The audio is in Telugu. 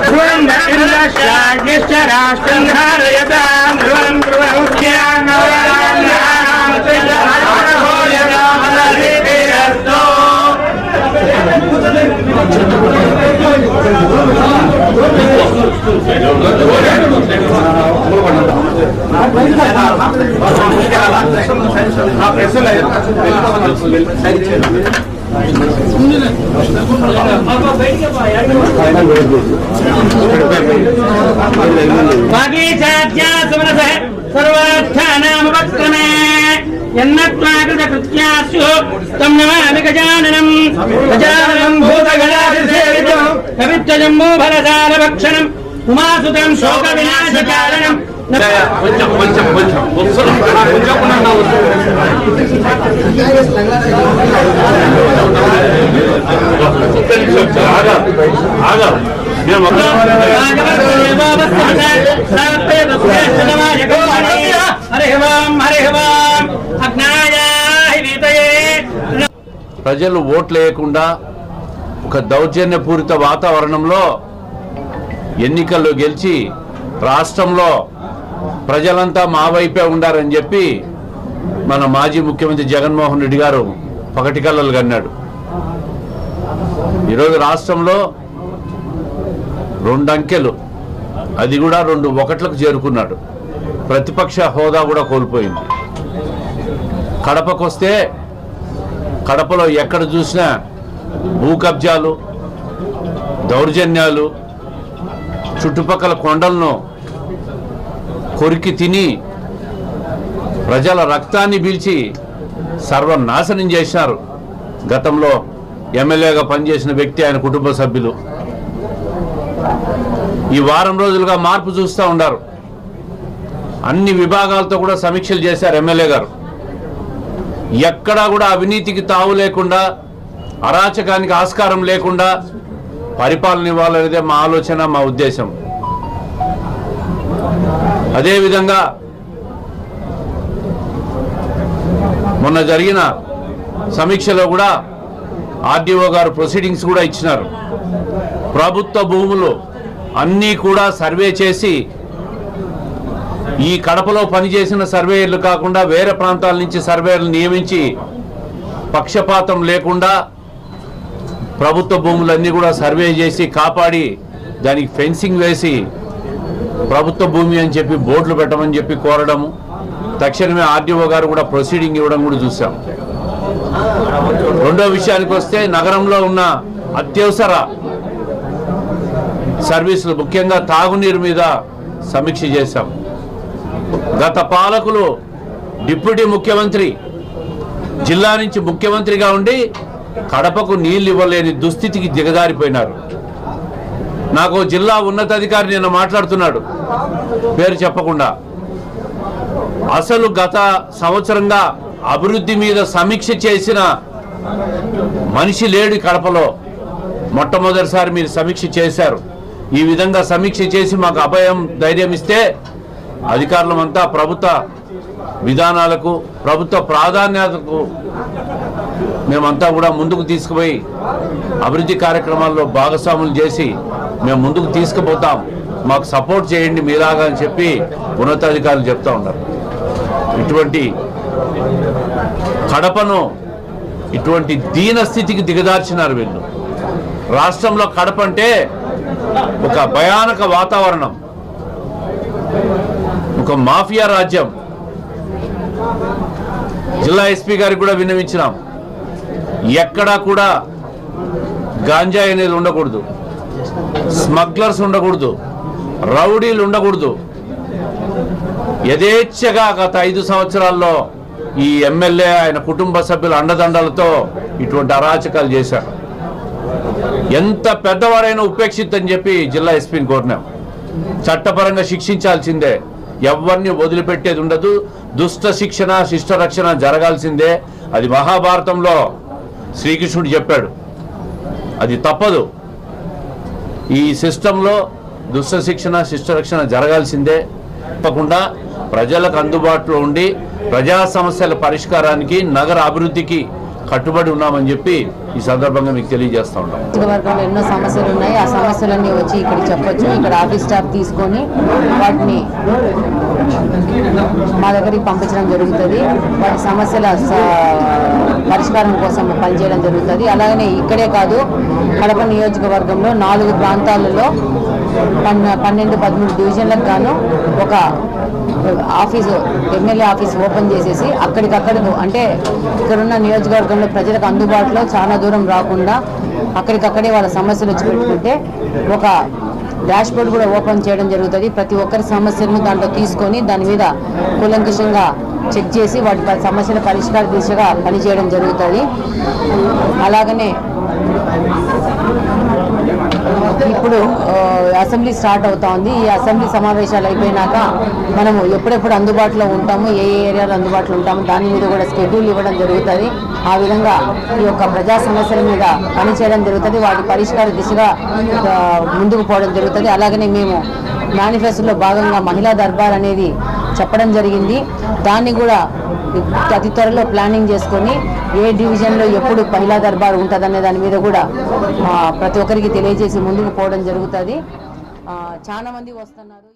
ध्रुवं राष्ट्रं धारयतां ध्रुवं ध्रुवमुख्या वागीचाध्यासमनसः सर्वार्थानामवक्रमे यन्नत्वाकृतकृत्या स्युः तं नमामि गजाननम् गजाननम् उमासुतम् शोकविनाशकारणम् కొంచెం కొంచెం కొంచెం వస్తున్నాం కొంచెం ఆగా ఆగా మేము ప్రజలు ఓట్లు వేయకుండా ఒక దౌర్జన్యపూరిత వాతావరణంలో ఎన్నికల్లో గెలిచి రాష్ట్రంలో ప్రజలంతా మా వైపే ఉండారని చెప్పి మన మాజీ ముఖ్యమంత్రి జగన్మోహన్ రెడ్డి గారు పగటి కళ్ళలు కన్నాడు. ఈరోజు రాష్ట్రంలో రెండు అంకెలు అది కూడా రెండు ఒకట్లకు చేరుకున్నాడు. ప్రతిపక్ష హోదా కూడా కోల్పోయింది. కడపకు వస్తే కడపలో ఎక్కడ చూసినా భూ కబ్జాలు దౌర్జన్యాలు చుట్టుపక్కల కొండలను కొరికి తిని ప్రజల రక్తాన్ని పీల్చి సర్వనాశనం చేసినారు గతంలో ఎమ్మెల్యేగా పనిచేసిన వ్యక్తి ఆయన కుటుంబ సభ్యులు. ఈ వారం రోజులుగా మార్పు చూస్తూ ఉన్నారు అన్ని విభాగాలతో కూడా సమీక్షలు చేశారు ఎమ్మెల్యే గారు. ఎక్కడా కూడా అవినీతికి తావు లేకుండా అరాచకానికి ఆస్కారం లేకుండా పరిపాలన ఇవ్వాలనేదే మా ఆలోచన మా ఉద్దేశం. అదేవిధంగా మొన్న జరిగిన సమీక్షలో కూడా ఆర్డీఓ గారు ప్రొసీడింగ్స్ కూడా ఇచ్చినారు. ప్రభుత్వ భూములు అన్నీ కూడా సర్వే చేసి ఈ కడపలో పనిచేసిన సర్వేయర్లు కాకుండా వేరే ప్రాంతాల నుంచి సర్వేయర్లు నియమించి పక్షపాతం లేకుండా ప్రభుత్వ భూములన్నీ కూడా సర్వే చేసి కాపాడి దానికి ఫెన్సింగ్ వేసి ప్రభుత్వ భూమి అని చెప్పి బోర్డులు పెట్టమని చెప్పి కోరడము. తక్షణమే ఆర్డీఓ గారు కూడా ప్రొసీడింగ్ ఇవ్వడం కూడా చూసాం రెండో విషయానికి వస్తే నగరంలో ఉన్న అత్యవసర సర్వీసులు ముఖ్యంగా తాగునీరు మీద సమీక్ష చేశాం. గత పాలకులు డిప్యూటీ ముఖ్యమంత్రి జిల్లా నుంచి ముఖ్యమంత్రిగా ఉండి కడపకు నీళ్ళు ఇవ్వలేని దుస్థితికి దిగజారిపోయినారు. నాకు జిల్లా ఉన్నతాధికారి నిన్న మాట్లాడుతున్నాడు. పేరు చెప్పకుండా. అసలు గత సంవత్సరంగా అభివృద్ధి మీద సమీక్ష చేసిన మనిషి లేడు కడపలో. మొట్టమొదటిసారి మీరు సమీక్ష చేశారు. ఈ విధంగా సమీక్ష చేసి మాకు అభయం ధైర్యం ఇస్తే అధికారులమంతా ప్రభుత్వ విధానాలకు ప్రభుత్వ ప్రాధాన్యతకు మేమంతా కూడా ముందుకు తీసుకుపోయి అభివృద్ధి కార్యక్రమాల్లో భాగస్వాములు చేసి మేము ముందుకు తీసుకుపోతాం. మాకు సపోర్ట్ చేయండి మీలాగా అని చెప్పి ఉన్నతాధికారులు చెప్తా ఉన్నారు. ఇటువంటి కడపను ఇటువంటి దీన స్థితికి దిగదార్చినారు వీళ్ళు. రాష్ట్రంలో కడప అంటే ఒక భయానక వాతావరణం. ఒక మాఫియా రాజ్యం. జిల్లా ఎస్పీ గారికి కూడా విన్నవించినాం. ఎక్కడా కూడా గాంజాయి అనేది ఉండకూడదు. స్మగ్లర్స్ ఉండకూడదు రౌడీలు ఉండకూడదు. యథేచ్ఛగా గత ఐదు సంవత్సరాల్లో ఈ ఎమ్మెల్యే ఆయన కుటుంబ సభ్యుల అండదండలతో ఇటువంటి అరాచకాలు చేశారు. ఎంత పెద్దవారైనా ఉపేక్షితని చెప్పి జిల్లా ఎస్పీని కోరినాం. చట్టపరంగా శిక్షించాల్సిందే ఎవరిని వదిలిపెట్టేది ఉండదు దుష్ట శిక్షణ శిష్ట రక్షణ జరగాల్సిందే. అది మహాభారతంలో శ్రీకృష్ణుడు చెప్పాడు. అది తప్పదు. ఈ సిస్టంలో దుష్ట శిక్షణ శిష్ట రక్షణ జరగాల్సిందే. తప్పకుండా ప్రజలకు అందుబాటులో ఉండి ప్రజా సమస్యల పరిష్కారానికి నగర అభివృద్ధికి కట్టుబడి ఉన్నామని చెప్పి ఈ సందర్భంగా మీకు తెలియజేస్తా ఉన్నాం. వర్గంలో ఎన్నో సమస్యలు ఉన్నాయి ఆ సమస్యలన్నీ వచ్చి ఇక్కడ చెప్పొచ్చు. ఇక్కడ ఆఫీస్ స్టాఫ్ తీసుకొని వాటిని మా దగ్గరికి పంపించడం జరుగుతుంది. వాటి సమస్యల పరిష్కారం కోసం పనిచేయడం జరుగుతుంది. అలాగనే ఇక్కడే కాదు కడప నియోజకవర్గంలో నాలుగు ప్రాంతాలలో పన్నెండు పదమూడు డివిజన్లకు గాను ఒక ఆఫీసు ఎమ్మెల్యే ఆఫీస్ ఓపెన్ చేసేసి అక్కడికక్కడ అంటే ఇక్కడున్న నియోజకవర్గంలో ప్రజలకు అందుబాటులో చాలా దూరం రాకుండా అక్కడికక్కడే వాళ్ళ సమస్యలు వచ్చి పెట్టుకుంటే ఒక డాష్ బోర్డ్ కూడా ఓపెన్ చేయడం జరుగుతుంది. ప్రతి ఒక్కరి సమస్యలను దాంట్లో తీసుకొని దాని మీద కూలంకషంగా చెక్ చేసి వాటి సమస్యల పరిష్కార దిశగా పనిచేయడం జరుగుతుంది. అలాగనే ఇప్పుడు అసెంబ్లీ స్టార్ట్ అవుతా ఉంది. ఈ అసెంబ్లీ సమావేశాలు అయిపోయినాక మనము ఎప్పుడెప్పుడు అందుబాటులో ఉంటాము ఏ ఏరియాలో అందుబాటులో ఉంటాము దాని మీద కూడా స్కెడ్యూల్ ఇవ్వడం జరుగుతుంది. ఆ విధంగా ఈ యొక్క ప్రజా సమస్యల మీద పనిచేయడం జరుగుతుంది. వాటి పరిష్కార దిశగా ముందుకు పోవడం జరుగుతుంది. అలాగనే మేము మేనిఫెస్టోలో భాగంగా మహిళా దర్బార్ అనేది చెప్పడం జరిగింది. దాన్ని కూడా అతి త్వరలో ప్లానింగ్ చేసుకొని ఏ డివిజన్లో ఎప్పుడు మహిళా దర్బార్ ఉంటుందనే దాని మీద కూడా ప్రతి ఒక్కరికి తెలియజేసి ముందుకు పోవడం జరుగుతుంది. చాలామంది వస్తున్నారు.